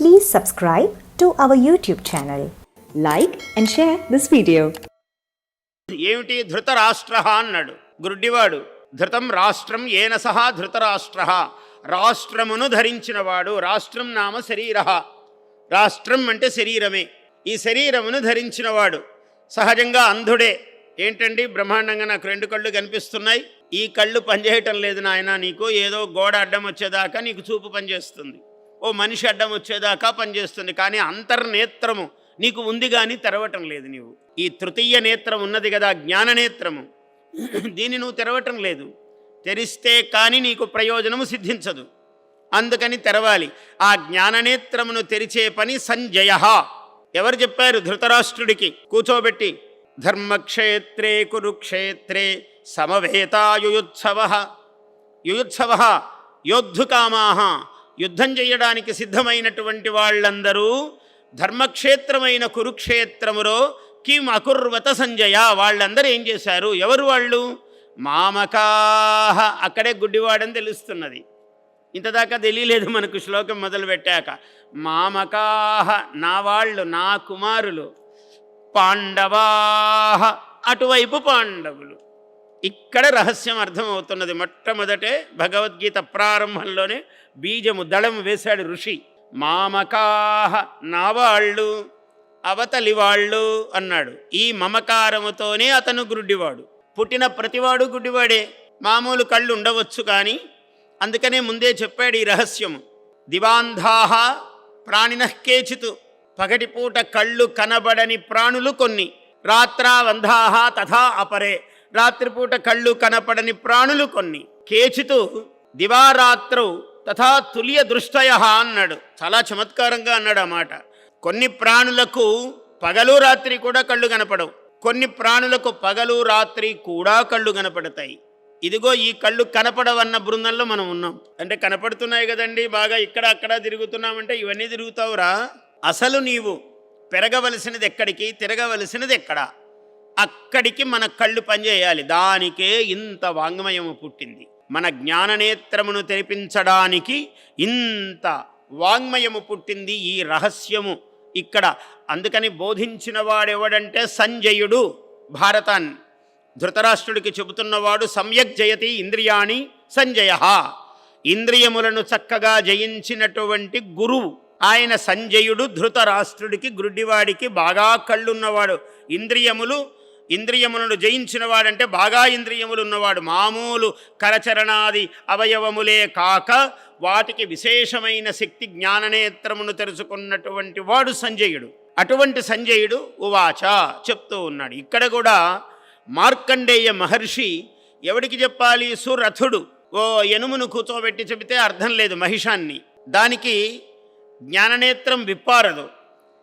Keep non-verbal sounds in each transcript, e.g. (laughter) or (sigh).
Please subscribe to our YouTube channel. Like and share this video. ఏమిటి ధృతరాష్ట్ర అన్నాడు. గురుడివాడు ధృతం రాష్ట్రం ఏన సహా ధృతరాష్ట్ర. రాష్ట్రమును ధరించినవాడు రాష్ట్రం నామ శరీర. రాష్ట్రం అంటే శరీరమే. ఈ శరీరమును ధరించినవాడు సహజంగా అంధుడే. ఏంటండి బ్రహ్మాండంగా నాకు రెండు కళ్ళు కనిపిస్తున్నాయి? ఈ కళ్ళు పనిచేయటం లేదు నాయన నీకు. ఏదో గోడ అడ్డం వచ్చేదాకా నీకు చూపు పనిచేస్తుంది. ఓ మనిషి అడ్డం వచ్చేదాకా పనిచేస్తుంది కానీ అంతర్నేత్రము నీకు ఉంది కానీ తెరవటం లేదు నీవు. ఈ తృతీయ నేత్రం ఉన్నది కదా జ్ఞాననేత్రము దీన్ని నువ్వు తెరవటం లేదు. తెరిస్తే కానీ నీకు ప్రయోజనము సిద్ధించదు. అందుకని తెరవాలి. ఆ జ్ఞాననేత్రమును తెరిచే పని సంజయ. ఎవరు చెప్పారు ధృతరాష్ట్రుడికి? కూర్చోబెట్టి ధర్మక్షేత్రే కురుక్షేత్రే సమవేతాయుయుత్సవ యుయుత్సవ. యోద్ధుకామాహ యుద్ధం చేయడానికి సిద్ధమైనటువంటి వాళ్ళందరూ ధర్మక్షేత్రమైన కురుక్షేత్రములో కిం అకుర్వత సంజయ వాళ్ళందరూ ఏం చేశారు? ఎవరు వాళ్ళు? మామకాహ. అక్కడే గుడ్డివాడని తెలుస్తున్నది. ఇంతదాకా తెలియలేదు మనకు శ్లోకం మొదలుపెట్టాక. మామకాహ. నా వాళ్ళు నా కుమారులు. పాండవాహ. అటువైపు పాండవులు. ఇక్కడ రహస్యం అర్థమవుతున్నది. మొట్టమొదటే భగవద్గీత ప్రారంభంలోనే బీజము దళం వేశాడు ఋషి. మామకాహ నావాళ్ళు అవతలి వాళ్ళు అన్నాడు. ఈ మమకారముతోనే అతను గుడ్డివాడు. పుట్టిన ప్రతివాడు గుడ్డివాడే. మామూలు కళ్ళు ఉండవచ్చు కానీ అందుకనే ముందే చెప్పాడు ఈ రహస్యము. దివాంధాహ ప్రాణిన కేచితు. పగటిపూట కళ్ళు కనబడని ప్రాణులు కొన్ని. రాత్రావంధాహ తథా అపరే. రాత్రిపూట కళ్ళు కనపడని ప్రాణులు కొన్ని. కేచితు దివారాత్రు తథా తులియ దృష్టయ అన్నాడు. చాలా చమత్కారంగా అన్నాడు ఆ మాట. కొన్ని ప్రాణులకు పగలు రాత్రి కూడా కళ్ళు కనపడవు. కొన్ని ప్రాణులకు పగలు రాత్రి కూడా కళ్ళు కనపడతాయి. ఇదిగో ఈ కళ్ళు కనపడవన్న బృందంలో మనం ఉన్నాం. అంటే కనపడుతున్నాయి కదండి బాగా ఇక్కడ అక్కడ తిరుగుతున్నామంటే ఇవన్నీ తిరుగుతావురా. అసలు నీవు పెరగవలసినది ఎక్కడికి? తిరగవలసినది ఎక్కడ? అక్కడికి మన కళ్ళు పనిచేయాలి. దానికే ఇంత వాంగ్మయము పుట్టింది. మన జ్ఞాననేత్రమును తెరిపించడానికి ఇంత వాంగ్మయము పుట్టింది ఈ రహస్యము. ఇక్కడ అందుకని బోధించిన వాడెవడంటే సంజయుడు భారతాన్ని ధృతరాష్ట్రుడికి చెబుతున్నవాడు సమ్యక్ జయతి ఇంద్రియాణి సంజయ. ఇంద్రియములను చక్కగా జయించినటువంటి గురువు. ఆయన సంజయుడు ధృతరాష్ట్రుడికి గుడ్డివాడికి బాగా కళ్ళున్నవాడు. ఇంద్రియములు ఇంద్రియములను జయించిన వాడంటే బాగా ఇంద్రియములు ఉన్నవాడు. మామూలు కరచరణాది అవయవములే కాక వాటికి విశేషమైన శక్తి జ్ఞాననేత్రమును తెరుచుకున్నటువంటి వాడు సంజయుడు. అటువంటి సంజయుడు ఉవాచ చెప్తూ ఉన్నాడు. ఇక్కడ కూడా మార్కండేయ మహర్షి ఎవడికి చెప్పాలి? సురథుడు. ఓ ఎనుమును కూర్చోబెట్టి చెబితే అర్థం లేదు మహిషాన్ని. దానికి జ్ఞాననేత్రం విప్పారదు.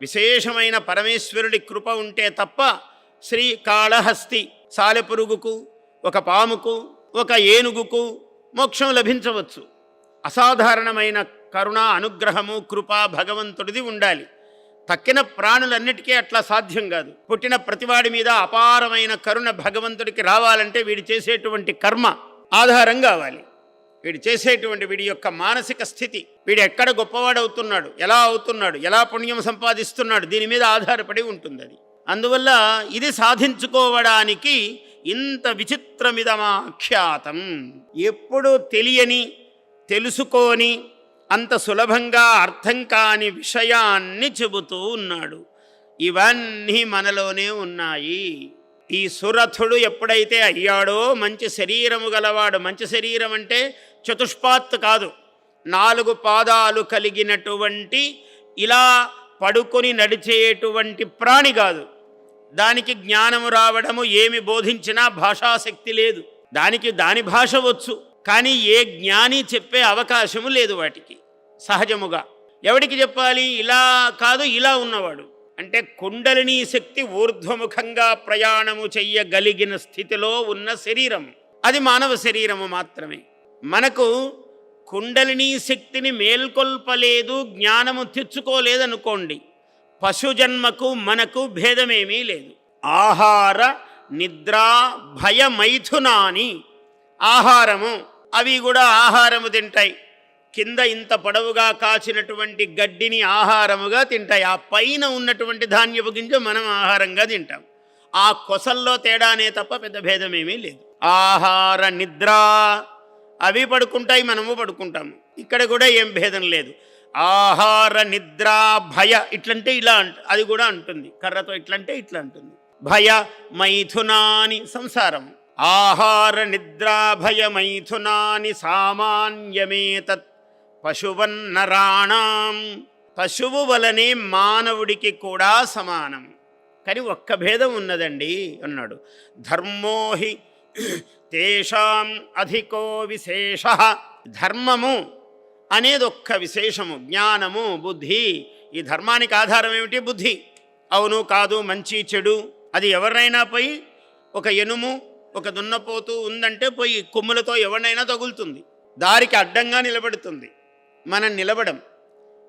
విశేషమైన పరమేశ్వరుడి కృప ఉంటే తప్ప శ్రీకాళహస్తి సాలెపురుగుకు ఒక పాముకు ఒక ఏనుగుకు మోక్షం లభించవచ్చు. అసాధారణమైన కరుణ అనుగ్రహము కృప భగవంతుడిది ఉండాలి. తక్కిన ప్రాణులన్నిటికీ అట్లా సాధ్యం కాదు. పుట్టిన ప్రతివాడి మీద అపారమైన కరుణ భగవంతుడికి రావాలంటే వీడు చేసేటువంటి కర్మ ఆధారం కావాలి. వీడు చేసేటువంటి వీడి యొక్క మానసిక స్థితి వీడు ఎక్కడ గొప్పవాడవుతున్నాడు ఎలా అవుతున్నాడు ఎలా పుణ్యం సంపాదిస్తున్నాడు దీని మీద ఆధారపడి ఉంటుంది అది అందువల్ల ఇది సాధించుకోవడానికి ఇంత విచిత్రమిదమాఖ్యాతం ఎప్పుడు తెలియని తెలుసుకోని అంత సులభంగా అర్థం కాని విషయాన్ని చెబుతూ ఉన్నాడు. ఇవన్నీ మనలోనే ఉన్నాయి. ఈ సురథుడు ఎప్పుడైతే అయ్యాడో మంచి శరీరము గలవాడు మంచి శరీరం అంటే చతుష్పాత్ కాదు. నాలుగు పాదాలు కలిగినటువంటి ఇలా పడుకొని నడిచేటువంటి ప్రాణి కాదు. దానికి జ్ఞానము రావడము ఏమి బోధించినా భాషాశక్తి లేదు. దానికి దాని భాష వచ్చు కానీ ఏ జ్ఞాని చెప్పే అవకాశము లేదు వాటికి. సహజముగా. ఎవడికి చెప్పాలి? ఇలా కాదు ఇలా ఉన్నవాడు. అంటే కుండలిని శక్తి ఊర్ధ్వముఖంగా ప్రయాణము చెయ్యగలిగిన స్థితిలో ఉన్న శరీరం అది మానవ శరీరము మాత్రమే. మనకు కుండలిని శక్తిని మేల్కొల్పలేదు జ్ఞానము తెచ్చుకోలేదనుకోండి. పశుజన్మకు మనకు భేదమేమీ లేదు. ఆహార నిద్ర భయమైథునాని ఆహారము. అవి కూడా ఆహారము తింటాయి. కింద ఇంత పొడవుగా కాచినటువంటి గడ్డిని ఆహారముగా తింటాయి. ఆ పైన ఉన్నటువంటి ధాన్యపు గింజ మనం ఆహారంగా తింటాం. ఆ కొసల్లో తేడానే తప్ప పెద్ద భేదమేమీ లేదు. ఆహార నిద్ర. అవి పడుకుంటాయి మనము పడుకుంటాము. ఇక్కడ కూడా ఏం భేదం లేదు. ఆహార నిద్ర భయ ఇట్లంటే ఇలా అది కూడా అంటుంది. కర్రతో ఇట్లంటే ఇట్లా అంటుంది. భయ మైథునాని సంసారం. ఆహార నిద్ర భయ మైథునాని సామాన్యమేతత్ పశువన్నరాణం పశువు వలనే మానవుడికి కూడా సమానం. కానీ ఒక్క భేదం ఉన్నదండి అన్నాడు. ధర్మోహి తేషాం అధికో విశేష. ధర్మము అనేది ఒక్క విశేషము జ్ఞానము బుద్ధి. ఈ ధర్మానికి ఆధారం ఏమిటి బుద్ధి. అవును కాదు మంచి చెడు. అది ఎవరినైనా పోయి ఒక ఎనుము ఒక దున్నపోతూ ఉందంటే పోయి కొమ్ములతో ఎవరినైనా తగులుతుంది. దారికి అడ్డంగా నిలబడుతుంది. మనం నిలబడం.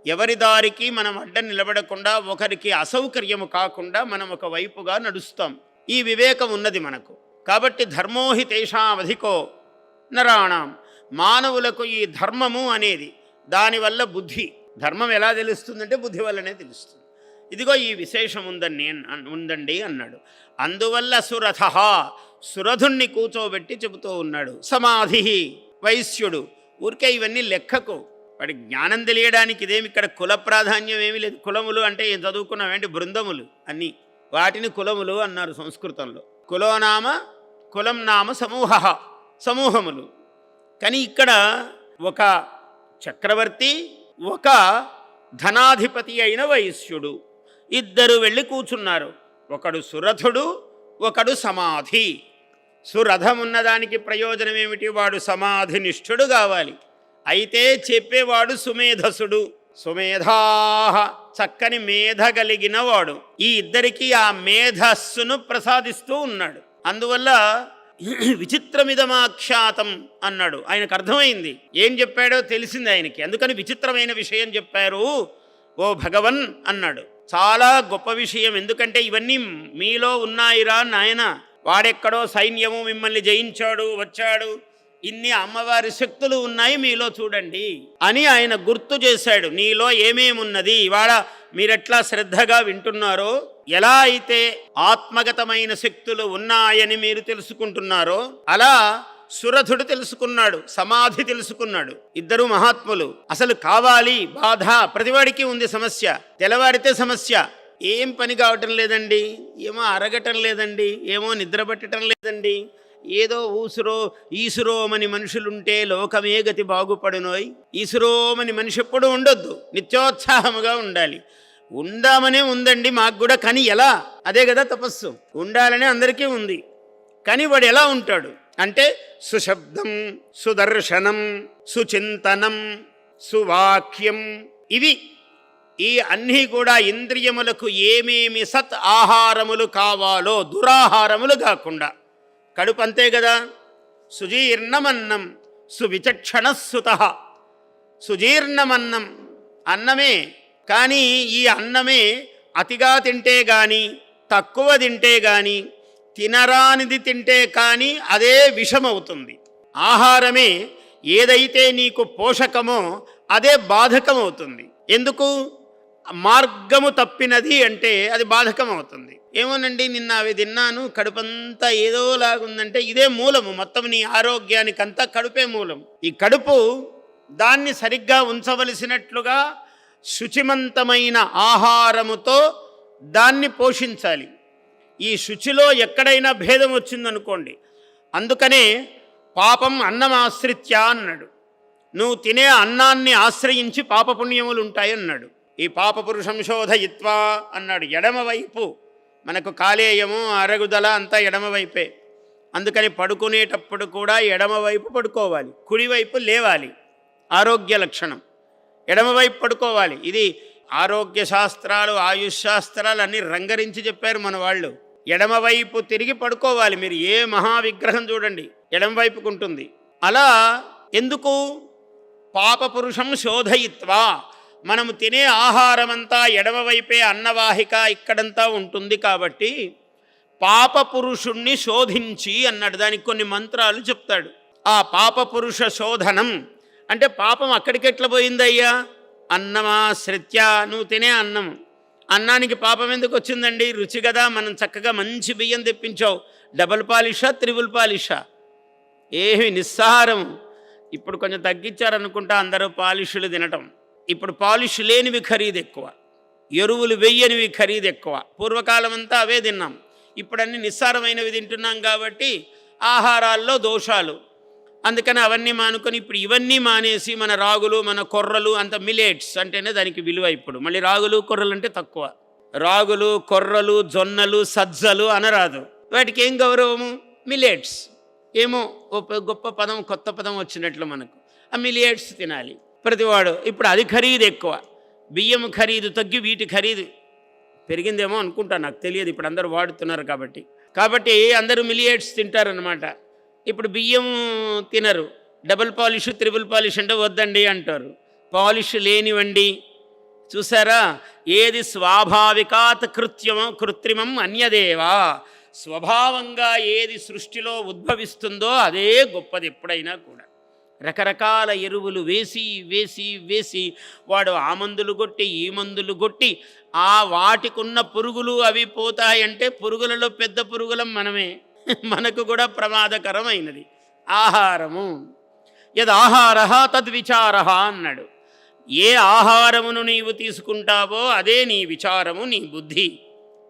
ఎవరి దారికి మనం అడ్డం నిలబడకుండా ఒకరికి అసౌకర్యము కాకుండా మనం ఒక వైపుగా నడుస్తాం. ఈ వివేకం ఉన్నది మనకు. కాబట్టి ధర్మోహి తేషామధికో నరాణం. మానవులకు ఈ ధర్మము అనేది దానివల్ల బుద్ధి. ధర్మం ఎలా తెలుస్తుందంటే బుద్ధి వల్లనే తెలుస్తుంది. ఇదిగో ఈ విశేషం ఉందని ఉందండి అన్నాడు. అందువల్ల సురథ సురథుణ్ణి కూర్చోబెట్టి చెబుతూ ఉన్నాడు సమాధి వైశ్యుడు. ఊరికే ఇవన్నీ లెక్కకు. వాడి జ్ఞానం తెలియడానికి ఇదేమి ఇక్కడ కుల ప్రాధాన్యం ఏమీ లేదు. కులములు అంటే ఏం చదువుకున్నామేంటి బృందములు అన్నీ. వాటిని కులములు అన్నారు సంస్కృతంలో. కులోనామ కులం నామ సమూహ సమూహములు. కానీ ఇక్కడ ఒక చక్రవర్తి ఒక ధనాధిపతి అయిన వైశ్యుడు. ఇద్దరు వెళ్ళి కూర్చున్నారు. ఒకడు సురథుడు ఒకడు సమాధి. సురథం ఉన్నదానికి ప్రయోజనం ఏమిటి? వాడు సమాధి నిష్ఠుడు కావాలి. అయితే చెప్పేవాడు సుమేధసుడు. సుమేధాహ చక్కని మేధ కలిగిన వాడు. ఈ ఇద్దరికి ఆ మేధస్సును ప్రసాదిస్తూ ఉన్నాడు. అందువల్ల (clears throat) విచిత్రమిదమాఖ్యాతం అన్నాడు. ఆయనకు అర్థమైంది. ఏం చెప్పాడో తెలిసింది ఆయనకి. అందుకని విచిత్రమైన విషయం చెప్పారు ఓ భగవన్ అన్నాడు. చాలా గొప్ప విషయం. ఎందుకంటే ఇవన్నీ మీలో ఉన్నాయిరా నాయన. వాడెక్కడో సైన్యము మిమ్మల్ని జయించాడు వచ్చాడు. ఇన్ని అమ్మవారి శక్తులు ఉన్నాయి మీలో చూడండి అని ఆయన గుర్తు చేశాడు. నీలో ఏమేమున్నది? ఇవాళ మీరెట్లా శ్రద్ధగా వింటున్నారో ఎలా అయితే ఆత్మగతమైన శక్తులు ఉన్నాయని మీరు తెలుసుకుంటున్నారో అలా సురథుడు తెలుసుకున్నాడు సమాధి తెలుసుకున్నాడు. ఇద్దరు మహాత్ములు అసలు కావాలి బాధ ప్రతివాడికి ఉంది సమస్య తెల్లవారితే సమస్య ఏం పని కావటం లేదండి ఏమో అరగటం లేదండి ఏమో నిద్ర పట్టడం లేదండి ఏదో ఊసురో ఈసురోమని మనుషులుంటే లోకమే గతి బాగుపడునోయ్ ఈసురోమని మనిషి ఎప్పుడు ఉండొద్దు నిత్యోత్సాహముగా ఉండాలి. ఉందామనే ఉందండి మాకు కూడా కానీ ఎలా? అదే కదా తపస్సు. ఉండాలనే అందరికీ ఉంది. కానీ వాడు ఎలా ఉంటాడు? అంటే సుశబ్దం సుదర్శనం సుచింతనం సువాక్యం. ఇవి ఈ అన్నీ కూడా ఇంద్రియములకు ఏమేమి సత్ ఆహారములు కావాలో దురాహారములు కాకుండా. కడుపు అంతే కదా? సుజీర్ణమన్నం సువిచక్షణస్సుత. సుజీర్ణమన్నం అన్నమే కానీ ఈ అన్నమే అతిగా తింటే కానీ తక్కువ తింటే కానీ తినరానిది తింటే కానీ అదే విషమవుతుంది. ఆహారమే ఏదైతే నీకు పోషకమో అదే బాధకమవుతుంది. ఎందుకు? మార్గము తప్పినది అంటే అది బాధకం అవుతుంది ఏమోనండి నిన్న అవి తిన్నాను కడుపంతా ఏదోలాగుందంటే ఇదే మూలము మొత్తం నీ ఆరోగ్యానికంతా కడుపే మూలం. ఈ కడుపు దాన్ని సరిగ్గా ఉంచవలసినట్లుగా శుచిమంతమైన ఆహారముతో దాన్ని పోషించాలి. ఈ శుచిలో ఎక్కడైనా భేదం వచ్చిందనుకోండి అందుకనే పాపం అన్నం ఆశ్రిత్య అన్నాడు. నువ్వు తినే అన్నాన్ని ఆశ్రయించి పాపపుణ్యములు ఉంటాయన్నాడు ఈ పాపపురుషం శోధయిత్వా అన్నాడు. ఎడమవైపు మనకు కాలేయము అరగుదల అంతా ఎడమవైపే అందుకని పడుకునేటప్పుడు కూడా ఎడమవైపు పడుకోవాలి కుడివైపు లేవాలి. ఆరోగ్య లక్షణం. ఎడమవైపు పడుకోవాలి. ఇది ఆరోగ్య శాస్త్రాలు ఆయుష్ శాస్త్రాలు అన్నీ రంగరించి చెప్పారు మన వాళ్ళు ఎడమవైపు తిరిగి పడుకోవాలి. మీరు ఏ మహావిగ్రహం చూడండి. ఎడమవైపుకు ఉంటుంది. అలా ఎందుకు? పాపపురుషం శోధయిత్వా. మనము తినే ఆహారమంతా ఎడమవైపే అన్నవాహిక ఇక్కడంతా ఉంటుంది కాబట్టి పాపపురుషుణ్ణి శోధించి అన్నాడు. దానికి కొన్ని మంత్రాలు చెప్తాడు. ఆ పాపపురుష శోధనం అంటే పాపం అక్కడికి ఎట్లా పోయిందయ్యా? అన్నమాశ్రిత్య నువ్వు తినే అన్నం. అన్నానికి పాపం ఎందుకు వచ్చిందండి? రుచి కదా మనం చక్కగా మంచి బియ్యం తెప్పించావు. Double పాలిషా triple పాలిషా? ఏమి నిస్సారం. ఇప్పుడు కొంచెం తగ్గించారనుకుంటా అందరూ పాలిషులు తినటం. ఇప్పుడు పాలిష్ లేనివి ఖరీదు ఎక్కువ. ఎరువులు వెయ్యనివి ఖరీదు ఎక్కువ. పూర్వకాలం అంతా అవే తిన్నాం. ఇప్పుడన్నీ నిస్సారమైనవి తింటున్నాం కాబట్టి ఆహారాల్లో దోషాలు. అందుకని అవన్నీ మానుకొని ఇప్పుడు ఇవన్నీ మానేసి మన రాగులు మన కొర్రలు అంత మిలేట్స్ అంటేనే దానికి విలువ ఇప్పుడు. మళ్ళీ రాగులు కొర్రలు అంటే తక్కువ. రాగులు కొర్రలు జొన్నలు సజ్జలు అనరాదు. వాటికి ఏం గౌరవము? మిలేట్స్. ఏమో గొప్ప పదం కొత్త పదం వచ్చినట్లు మనకు. ఆ మిలియట్స్ తినాలి. ప్రతివాడు ఇప్పుడు అది ఖరీదు ఎక్కువ. బియ్యం ఖరీదు తగ్గి వీటి ఖరీదు. పెరిగిందేమో అనుకుంటా నాకు తెలియదు. ఇప్పుడు అందరూ వాడుతున్నారు కాబట్టి. కాబట్టి అందరూ మిలియట్స్ తింటారనమాట ఇప్పుడు బియ్యం తినరు. డబుల్ పాలిష్ త్రిబుల్ పాలిష్ అంటే వద్దండి అంటారు. పాలిష్ లేనివండి. చూసారా? ఏది స్వాభావికాత్ కృత్యమో కృత్రిమం అన్యదేవా. స్వభావంగా ఏది సృష్టిలో ఉద్భవిస్తుందో అదే గొప్పది ఎప్పుడైనా కూడా. రకరకాల ఎరువులు వేసి వేసి వేసి వాడు ఆ మందులు కొట్టి ఈ మందులు కొట్టి ఆ వాటికున్న పురుగులు అవి పోతాయంటే పురుగులలో పెద్ద పురుగులం మనమే. మనకు కూడా ప్రమాదకరమైనది. ఆహారము. యద్ ఆహార తద్విచార అన్నాడు. ఏ ఆహారమును నీవు తీసుకుంటావో అదే నీ విచారము నీ బుద్ధి.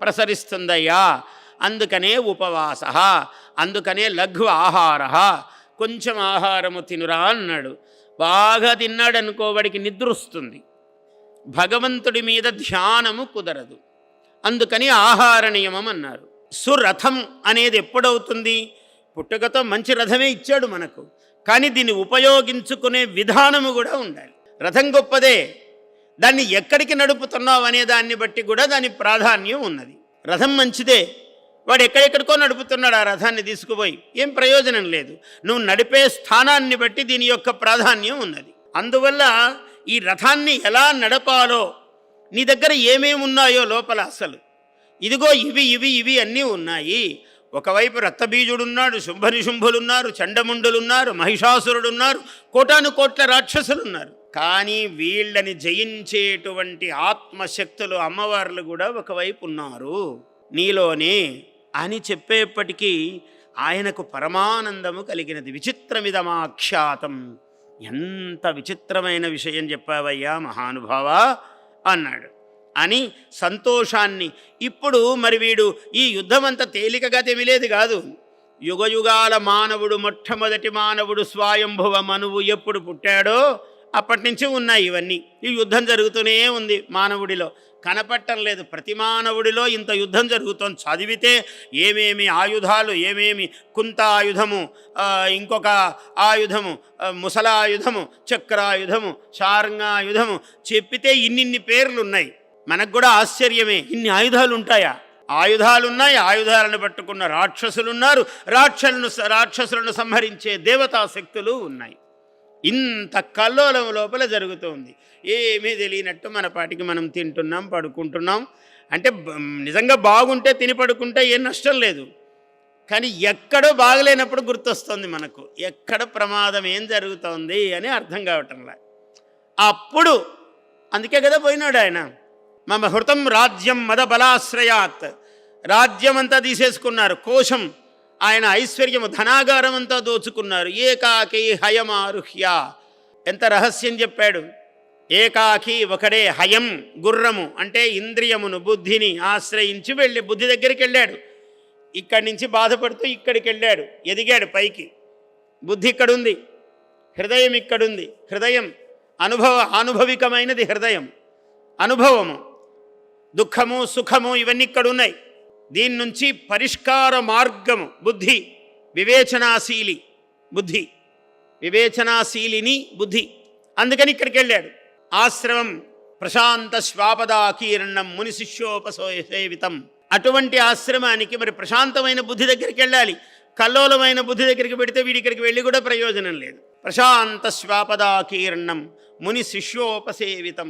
ప్రసరిస్తుందయ్యా. అందుకనే ఉపవాస. అందుకనే లఘు ఆహార. కొంచెం ఆహారము తినురా అన్నాడు. బాగా తిన్నాడు అనుకోవడికి నిద్ర వస్తుంది భగవంతుడి మీద ధ్యానము కుదరదు. అందుకని ఆహార నియమం అన్నారు. సురథం అనేది ఎప్పుడవుతుంది? పుట్టుకతో మంచి రథమే ఇచ్చాడు మనకు. కానీ దీన్ని ఉపయోగించుకునే విధానము కూడా ఉండాలి. రథం గొప్పదే. దాన్ని ఎక్కడికి నడుపుతున్నావు అనే దాన్ని బట్టి కూడా దాని ప్రాధాన్యం ఉన్నది. రథం మంచిదే. వాడు ఎక్కడెక్కడికో నడుపుతున్నాడు ఆ రథాన్ని తీసుకుపోయి. ఏం ప్రయోజనం లేదు. నువ్వు నడిపే స్థానాన్ని బట్టి దీని యొక్క ప్రాధాన్యం ఉన్నది. అందువల్ల ఈ రథాన్ని ఎలా నడపాలో నీ దగ్గర ఏమేమి ఉన్నాయో లోపల అసలు. ఇదిగో ఇవి ఇవి ఇవి అన్నీ ఉన్నాయి. ఒకవైపు రక్తబీజుడున్నాడు శుంభనిశుంభులున్నారు చండముండులున్నారు మహిషాసురుడున్నారు కోటాను కోట్ల రాక్షసులున్నారు. కానీ వీళ్ళని జయించేటువంటి ఆత్మశక్తులు అమ్మవార్లు కూడా ఒకవైపు ఉన్నారు నీలోనే అని చెప్పేప్పటికీ ఆయనకు పరమానందము కలిగినది. విచిత్రమిదమాఖ్యాతం. ఎంత విచిత్రమైన విషయం చెప్పావయ్యా మహానుభావ అన్నాడు. అని సంతోషాన్ని. ఇప్పుడు మరి వీడు ఈ యుద్ధమంత తేలికగా తెమిలేది కాదు. యుగయుగాల మానవుడు మొట్టమొదటి మానవుడు స్వయంభువ మనువు ఎప్పుడు పుట్టాడో అప్పటి నుంచి ఉన్నాయి ఇవన్నీ. ఈ యుద్ధం జరుగుతూనే ఉంది మానవుడిలో. కనపట్టం లేదు. ప్రతి మానవుడిలో ఇంత యుద్ధం జరుగుతోంది చదివితే ఏమేమి ఆయుధాలు ఏమేమి కుంత ఆయుధము ఇంకొక ఆయుధము ముసలాయుధము చక్రాయుధము శార్ంగాయుధము చెప్పితే ఇన్నిన్ని పేర్లు ఉన్నాయి మనకు కూడా ఆశ్చర్యమే. ఇన్ని ఆయుధాలు ఉంటాయా ఆయుధాలున్నాయి ఆయుధాలను పట్టుకున్న రాక్షసులు ఉన్నారు రాక్షలను రాక్షసులను సంహరించే దేవతాశక్తులు ఉన్నాయి. ఇంత కల్లోలం లోపల జరుగుతోంది. ఏమీ తెలియనట్టు మన పాటికి మనం తింటున్నాం పడుకుంటున్నాం. అంటే నిజంగా బాగుంటే తిని పడుకుంటే ఏం నష్టం లేదు. కానీ ఎక్కడో బాగలేనప్పుడు గుర్తొస్తుంది మనకు. ఎక్కడ ప్రమాదం ఏం జరుగుతోంది అని అర్థం కావటంలా. అప్పుడు అందుకే కదా పోయినాడు ఆయన. మమ హృతం రాజ్యం మద బలాశ్రయాత్ రాజ్యం అంతా తీసేసుకున్నారు. కోశం ఆయన ఐశ్వర్యము ధనాగారం అంతా దోచుకున్నారు. ఏకాకి హయమారుహ్య. ఎంత రహస్యం చెప్పాడు. ఏకాకి ఒకడే హయం గుర్రము అంటే ఇంద్రియమును బుద్ధిని ఆశ్రయించి వెళ్ళి బుద్ధి దగ్గరికి వెళ్ళాడు. ఇక్కడి నుంచి బాధపడుతూ ఇక్కడికి వెళ్ళాడు. ఎదిగాడు పైకి. బుద్ధి ఇక్కడుంది. హృదయం ఇక్కడుంది. హృదయం అనుభవ అనుభవికమైనది హృదయం. అనుభవము. దుఃఖము సుఖము ఇవన్నీ ఇక్కడ ఉన్నాయి దీని నుంచి పరిష్కార మార్గము బుద్ధి వివేచనాశీలి బుద్ధి వివేచనాశీలిని బుద్ధి. అందుకని ఇక్కడికి వెళ్ళాడు. ఆశ్రమం ప్రశాంత శ్వాపదాకీర్ణం ముని శిష్యోపసేవితం అటువంటి ఆశ్రమానికి మరి ప్రశాంతమైన బుద్ధి దగ్గరికి వెళ్ళాలి. కల్లోలమైన బుద్ధి దగ్గరికి పెడితే వీడి ఇక్కడికి వెళ్ళి కూడా ప్రయోజనం లేదు. ప్రశాంత శ్వాపదాకీర్ణం ముని శిష్యోపసేవితం.